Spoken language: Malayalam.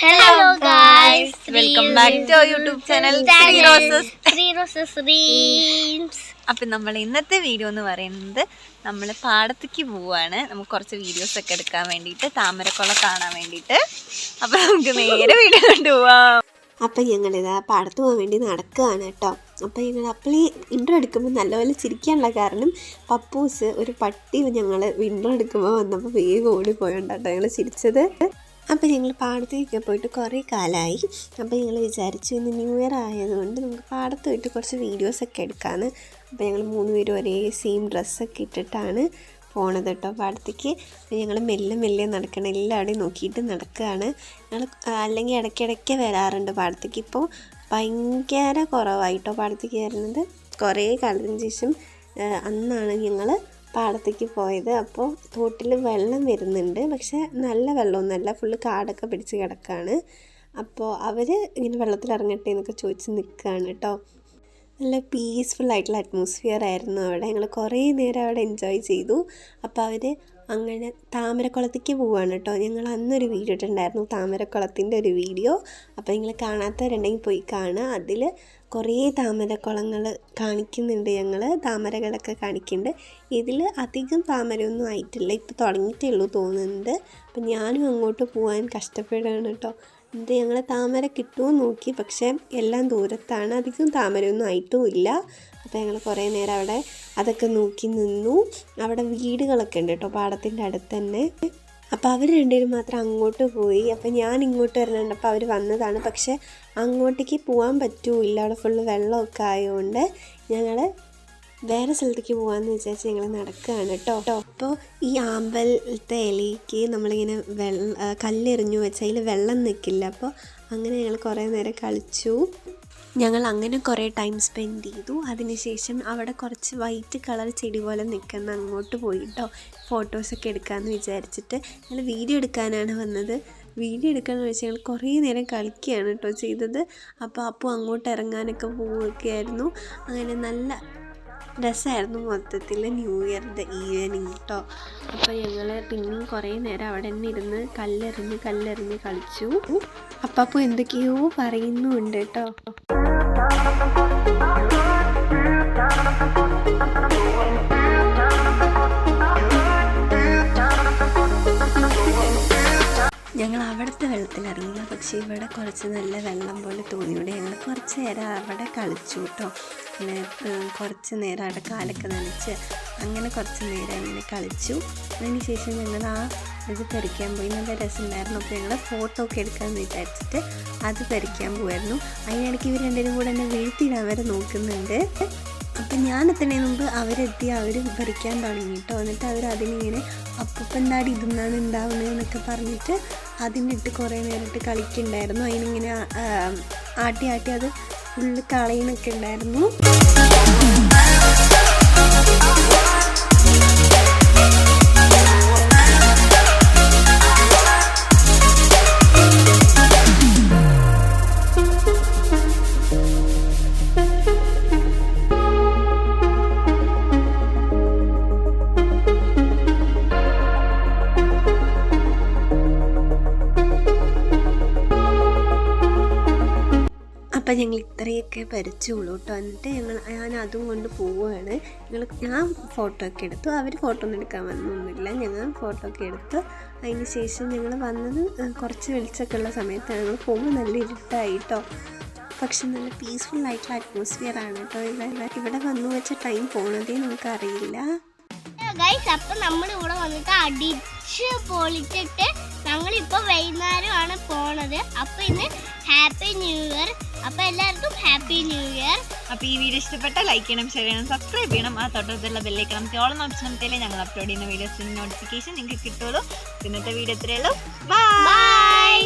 Hello guys welcome back to YouTube channel three roses three roses reams അപ്പം നമ്മൾ ഇന്നത്തെ വീഡിയോ എന്ന് പറയുന്നത് നമ്മൾ പാടത്തേക്ക് പോവാണ്. നമുക്ക് കുറച്ച് വീഡിയോസ് ഒക്കെ എടുക്കാൻ വേണ്ടിയിട്ട് താമരക്കുള കാണാൻ വേണ്ടിയിട്ട്. അപ്പം നമുക്ക് നേരെ വീഡിയോ കൊണ്ടുപോവാം. അപ്പം ഞങ്ങളിതാ പാടത്ത് പോകാൻ വേണ്ടി നടക്കുകയാണ് കേട്ടോ. അപ്പം ഞങ്ങൾ അപ്പളി ഇൻട്രോ എടുക്കുമ്പോൾ നല്ലപോലെ ചിരിക്കാനുള്ള കാരണം പപ്പൂസ് ഒരു പട്ടി ഞങ്ങൾ ഇൻട്രോ എടുക്കുമ്പോൾ വന്നപ്പോൾ വേഗം ഓടിപ്പോയോണ്ട് കേട്ടോ ഞങ്ങൾ ചിരിച്ചത്. അപ്പം ഞങ്ങൾ പാടത്തേക്ക് പോയിട്ട് കുറേ കാലമായി അപ്പോൾ ഞങ്ങൾ വിചാരിച്ചു ഇന്ന് ന്യൂ ഇയർ ആയതുകൊണ്ട് നമുക്ക് പാടത്ത് പോയിട്ട് കുറച്ച് വീഡിയോസൊക്കെ എടുക്കാമെന്ന് അപ്പോൾ ഞങ്ങൾ മൂന്ന് പേരും ഒരേ സെയിം ഡ്രസ്സൊക്കെ ഇട്ടിട്ടാണ് പോണത് കേട്ടോ പാടത്തേക്ക്. അപ്പോൾ ഞങ്ങൾ മെല്ലെ മെല്ലെ നടക്കണം എല്ലാവരുടെയും നോക്കിയിട്ട് നടക്കുകയാണ് ഞങ്ങൾ അല്ലെങ്കിൽ ഇടയ്ക്കിടയ്ക്ക് വരാറുണ്ട് പാടത്തേക്ക്. ഇപ്പോൾ ഭയങ്കര കുറവായിട്ടോ പാടത്തേക്ക് വരുന്നത് കുറേ കാലത്തിന് ശേഷം അന്നാണ് ഞങ്ങൾ പാടത്തേക്ക് പോയത്. അപ്പോൾ തോട്ടിൽ വെള്ളം വരുന്നുണ്ട്. പക്ഷേ നല്ല വെള്ളമൊന്നുമല്ല. ഫുള്ള് കാടൊക്കെ പിടിച്ച് കിടക്കുകയാണ് അപ്പോൾ അവർ ഇങ്ങനെ വെള്ളത്തിൽ ഇറങ്ങട്ടെ എന്നൊക്കെ ചോദിച്ച് നിൽക്കുകയാണ് കേട്ടോ. നല്ല പീസ്ഫുൾ ആയിട്ടുള്ള അറ്റ്മോസ്ഫിയർ ആയിരുന്നു അവിടെ. ഞങ്ങൾ കുറേ നേരം അവിടെ എൻജോയ് ചെയ്തു. അപ്പോൾ അവർ അങ്ങനെ താമരക്കുളത്തേക്ക് പോവാണ് കേട്ടോ. ഞങ്ങൾ അന്നൊരു വീഡിയോ ഇട്ടിട്ടുണ്ടായിരുന്നു താമരക്കുളത്തിന്റെ ഒരു വീഡിയോ അപ്പോൾ നിങ്ങൾ കാണാത്തവരുണ്ടെങ്കിൽ പോയി കാണുക. അതിൽ കുറേ താമരക്കുളങ്ങൾ കാണിക്കുന്നുണ്ട് ഞങ്ങൾ താമരകളൊക്കെ കാണിക്കുന്നുണ്ട്. ഇതിൽ അധികം താമരയൊന്നും ആയിട്ടില്ല. ഇപ്പോൾ തുടങ്ങിയിട്ടേ ഉള്ളൂ തോന്നുന്നുണ്ട്. അപ്പം ഞാനും അങ്ങോട്ട് പോകാൻ കഷ്ടപ്പെടുകയാണ് കേട്ടോ. എന്നിട്ട് ഞങ്ങൾ താമര കിട്ടുമോ നോക്കി. പക്ഷേ എല്ലാം ദൂരത്താണ്. അധികം താമരയൊന്നും ആയിട്ടും ഇല്ല അപ്പോൾ ഞങ്ങൾ കുറേ നേരം അവിടെ അതൊക്കെ നോക്കി നിന്നു. അവിടെ വീടുകളൊക്കെ ഉണ്ട് കേട്ടോ പാടത്തിന്റെ അടുത്ത് തന്നെ. അപ്പോൾ അവർ രണ്ടുപേരും മാത്രം അങ്ങോട്ട് പോയി. അപ്പോൾ ഞാൻ ഇങ്ങോട്ട് വരണുണ്ട് അപ്പോൾ അവർ വന്നതാണ്. പക്ഷേ അങ്ങോട്ടേക്ക് പോകാൻ പറ്റൂല അവിടെ ഫുള്ള് വെള്ളമൊക്കെ ആയതുകൊണ്ട് ഞങ്ങൾ വേറെ സ്ഥലത്തേക്ക് പോകാമെന്ന് വിചാരിച്ച് ഞങ്ങൾ നടക്കുകയാണ് കേട്ടോ. അപ്പോൾ ഈ ആമ്പലത്തെ ഇലയ്ക്ക് നമ്മളിങ്ങനെ വെള്ള കല്ലെറിഞ്ഞു വെച്ചാൽ അതിൽ വെള്ളം നിൽക്കില്ല അപ്പോൾ അങ്ങനെ ഞങ്ങൾ കുറേ നേരം കളിച്ചു. ഞങ്ങൾ അങ്ങനെ കുറേ ടൈം സ്പെൻഡ് ചെയ്തു. അതിനുശേഷം അവിടെ കുറച്ച് വൈറ്റ് കളർ ചെടി പോലെ നിൽക്കുന്ന അങ്ങോട്ട് പോയി കേട്ടോ ഫോട്ടോസൊക്കെ എടുക്കാമെന്ന് വിചാരിച്ചിട്ട് ഞങ്ങൾ വീഡിയോ എടുക്കാനാണ് വന്നത്. വീഡിയോ എടുക്കാന്ന് വെച്ചാൽ ഞങ്ങൾ കുറേ നേരം കളിക്കുകയാണ് കേട്ടോ ചെയ്തത്. അപ്പോൾ അപ്പോൾ അങ്ങോട്ട് ഇറങ്ങാനൊക്കെ പോവുകയായിരുന്നു. അങ്ങനെ നല്ല രസമായിരുന്നു മൊത്തത്തിൽ ന്യൂ ഇയറിന്റെ ഈവനിങ് കേട്ടോ അപ്പോൾ ഞങ്ങൾ പിന്നെയും കുറേ നേരം അവിടെ തന്നെ ഇരുന്ന് കല്ലെറിഞ്ഞ് കല്ലെറിഞ്ഞ് കളിച്ചു. അപ്പം അപ്പോൾ എന്തൊക്കെയോ പറയുന്നുണ്ട് കേട്ടോ ഞങ്ങൾ അവിടുത്തെ വെള്ളത്തിലിറങ്ങി പക്ഷേ ഇവിടെ കുറച്ച് നല്ല വെള്ളം പോലെ തോന്നിയോടെ ഞങ്ങൾ കുറച്ച് നേരം അവിടെ കളിച്ചു കേട്ടോ. പിന്നെ കുറച്ച് നേരം അവിടെ കാലൊക്കെ നനച്ച് അങ്ങനെ കുറച്ച് നേരം അങ്ങനെ കളിച്ചു. അതിന് ശേഷം ഞങ്ങൾ ആ ഇത് പറിക്കാൻ പോയി. നല്ല രസമുണ്ടായിരുന്നു. അപ്പോൾ ഞങ്ങൾ ഫോട്ടോ ഒക്കെ എടുക്കാമെന്ന് വിചാരിച്ചിട്ട് അത് പറിക്കാൻ പോയായിരുന്നു അതിനിടയ്ക്ക് ഇവർ രണ്ടുപേരും കൂടെ എന്നെ വീഴ്ത്തിയിടാൻ വരെ നോക്കുന്നുണ്ട്. അപ്പം ഞാൻ എത്തണേ മുമ്പ് അവരെത്തി അവർ ഭരിക്കാൻ തുടങ്ങി കേട്ടോ. എന്നിട്ട് അവർ അതിനിങ്ങനെ അപ്പൂപ്പന്താടി ഇതെന്നാണ് ഉണ്ടാവുന്നത് എന്നൊക്കെ പറഞ്ഞിട്ട് അതിനിട്ട് കുറേ നേരിട്ട് കളിക്കുന്നുണ്ടായിരുന്നു. അതിനിങ്ങനെ ആട്ടി ആട്ടി അത് ഫുള്ള് കളയുന്നൊക്കെ ഉണ്ടായിരുന്നു. അപ്പം ഞങ്ങൾ ഇത്രയൊക്കെ വരച്ചുള്ളൂ കേട്ടോ. എന്നിട്ട് ഞങ്ങൾ ഞാൻ അതും കൊണ്ട് പോവുകയാണ്. ഞങ്ങൾ ഞാൻ ഫോട്ടോ ഒക്കെ എടുത്തു. അവർ ഫോട്ടോ ഒന്നും എടുക്കാൻ വന്നൊന്നുമില്ല. ഞങ്ങൾ ഫോട്ടോ ഒക്കെ എടുത്തു. അതിന് ശേഷം ഞങ്ങൾ വന്നത് കുറച്ച് വെളിച്ചൊക്കെ ഉള്ള സമയത്താണ് ഞങ്ങൾ പോകുമ്പോൾ നല്ല ഇരുട്ടായി കേട്ടോ. പക്ഷെ നല്ല പീസ്ഫുൾ ആയിട്ടുള്ള അറ്റ്മോസ്ഫിയർ ആണ് കേട്ടോ. ഇവിടെ ഇവിടെ വന്നു വെച്ച ടൈം പോണതേ നമുക്കറിയില്ല. ഗൈസ് അപ്പൊ നമ്മൾ ഇവിടെ വന്നിട്ട് അടിച്ച് പൊളിച്ചിട്ട് ഞങ്ങളിപ്പോ വൈകുന്നേരമാണ് പോണത്. അപ്പൊ ഇന്ന് ഹാപ്പി ന്യൂ അപ്പൊ എല്ലാവർക്കും ഹാപ്പി ന്യൂ ഇയർ അപ്പൊ ഈ വീഡിയോ ഇഷ്ടപ്പെട്ട ലൈക്ക് ചെയ്യണം ഷെയർ ചെയ്യണം സബ്സ്ക്രൈബ് ചെയ്യണം. ആ തൊട്ടടുത്തുള്ള ബെല്ലേക്ക് നമുക്ക് ഓളം ഓപ്ഷനത്തിലേ ഞങ്ങൾ അപ്ലോഡ് ചെയ്യുന്ന വീഡിയോസിന് നോട്ടിഫിക്കേഷൻ നിങ്ങൾക്ക് കിട്ടുള്ളൂ. ഇന്നത്തെ വീഡിയോ ഇത്രയേ ഉള്ളൂ. ബൈ